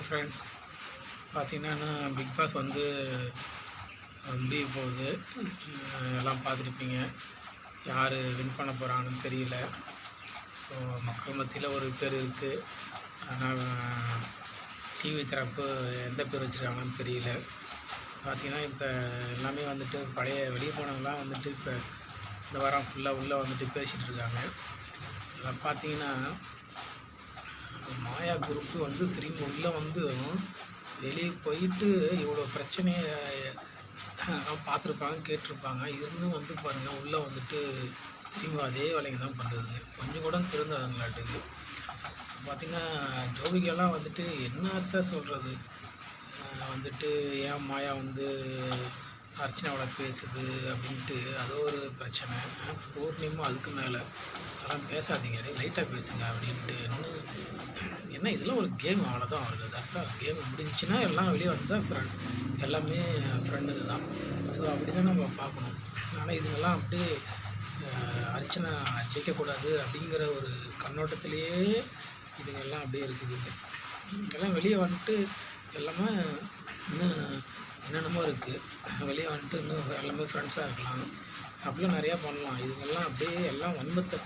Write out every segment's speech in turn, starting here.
Hi friends பார்த்தீங்கன்னா Bigg Boss வந்து முடிய போகுது. எல்லாம் பார்த்துருப்பீங்க. யார் வின் பண்ண போகிறாங்கன்னு தெரியல. ஸோ மக்கள் மத்தியில் ஒரு பேர் இருக்குது ஆனால் டிவி தரப்பு எந்த பேர் வச்சுருக்காங்கன்னு தெரியல. பார்த்தீங்கன்னா இப்போ எல்லாமே வந்துட்டு பழைய வெளியே போனவங்களாம் வந்துட்டு இப்போ இந்த வாரம் ஃபுல்லாக உள்ளே வந்துட்டு பேசிகிட்டு இருக்காங்க. அதில் பார்த்தீங்கன்னா மாயா குரூப்பு வந்து திரும்பி உள்ளே வந்து வெளியே போயிட்டு இவ்வளோ பிரச்சனையை பார்த்துருப்பாங்க கேட்டிருப்பாங்க. இருந்தும் வந்து பாருங்கள் உள்ளே வந்துட்டு திரும்ப அதே வேலைங்க தான் பண்ணுறதுங்க கொஞ்சம் கூட திருந்தாதுங்களாட்டுக்கு. பார்த்திங்கன்னா ஜோபிகெல்லாம் வந்துட்டு என்னத்த சொல்கிறது வந்துட்டு ஏன் மாயா வந்து அர்ச்சனாவோட பேசுது அப்படின்ட்டு அது ஒரு பிரச்சனை. பூர்ணிமும் அதுக்கு மேலே. அதெல்லாம் பேசாதீங்க. லைட்டாக பேசுங்க அப்படின்ட்டு. இன்னும் என்ன இதெல்லாம் ஒரு கேம் அவ்வளோதான் வருது தர்சா கேம் முடிஞ்சுன்னா எல்லாம் வெளியே வந்தால் ஃப்ரெண்ட் எல்லாமே ஃப்ரெண்டுங்க தான். ஸோ அப்படி தான் நம்ம பார்க்கணும். ஆனால் இதுங்கெல்லாம் அப்படியே அர்ச்சனை ஜெயிக்கக்கூடாது அப்படிங்கிற ஒரு கண்ணோட்டத்திலேயே இதுங்கெல்லாம் அப்படியே இருக்குது. இதெல்லாம் வெளியே வந்துட்டு எல்லாமே இன்னும் என்னென்னமோ இருக்குது வெளியே வந்துட்டு இன்னும் எல்லாமே ஃப்ரெண்ட்ஸாக இருக்கலாம். அப்படிலாம் நிறையா பண்ணலாம். இதுங்கெல்லாம் அப்படியே எல்லாம் வன்மத்தை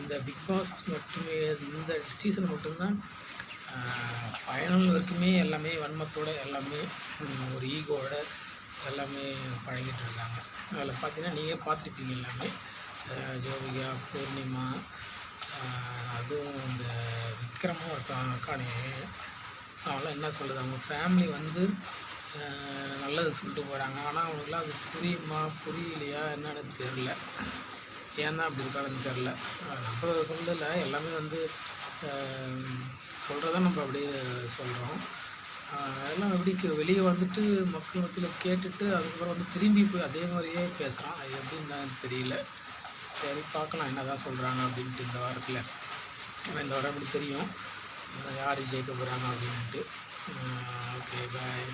இந்த பிக் பாஸ் மட்டுமே இந்த சீசன் மட்டும்தான் ஃபைனல் வரைக்குமே எல்லாமே வன்மத்தோட எல்லாமே ஒரு ஈகோவோட எல்லாமே பழகிட்டு இருக்காங்க. அதில் பார்த்தீங்கன்னா நீங்கள் பார்த்துருப்பீங்க எல்லாமே. ஜோபிகா பூர்ணிமா அதுவும் இந்த விக்ரமும் ஒருத்தன் அக்கானே அவங்களாம் என்ன சொல்கிறது அவங்க ஃபேமிலி வந்து நல்லது சொல்லிட்டு போகிறாங்க ஆனால் அவங்களுக்குலாம் அது புரியுமா புரியலையா என்னன்னு தெரில ஏன் தான் அப்படி இருக்காங்கன்னு தெரில நம்ம சொல்லலை. எல்லாமே வந்து சொல்கிறத நம்ம அப்படியே சொல்கிறோம் அதெல்லாம் எப்படி வெளியே வந்துட்டு மக்கள் மத்தியில் கேட்டுட்டு அதுக்கப்புறம் வந்து திரும்பி போய் அதே மாதிரியே பேசுகிறான் அது எப்படின்னு தான் தெரியல. சரி பார்க்கலாம். என்ன தான் சொல்கிறாங்க அப்படின்ட்டு இந்த வாரத்தில். ஏன்னா இந்த வாரம் எப்படி தெரியும். யார் ஜெயிக்க போகிறாங்க அப்படின்ட்டு. Okay bye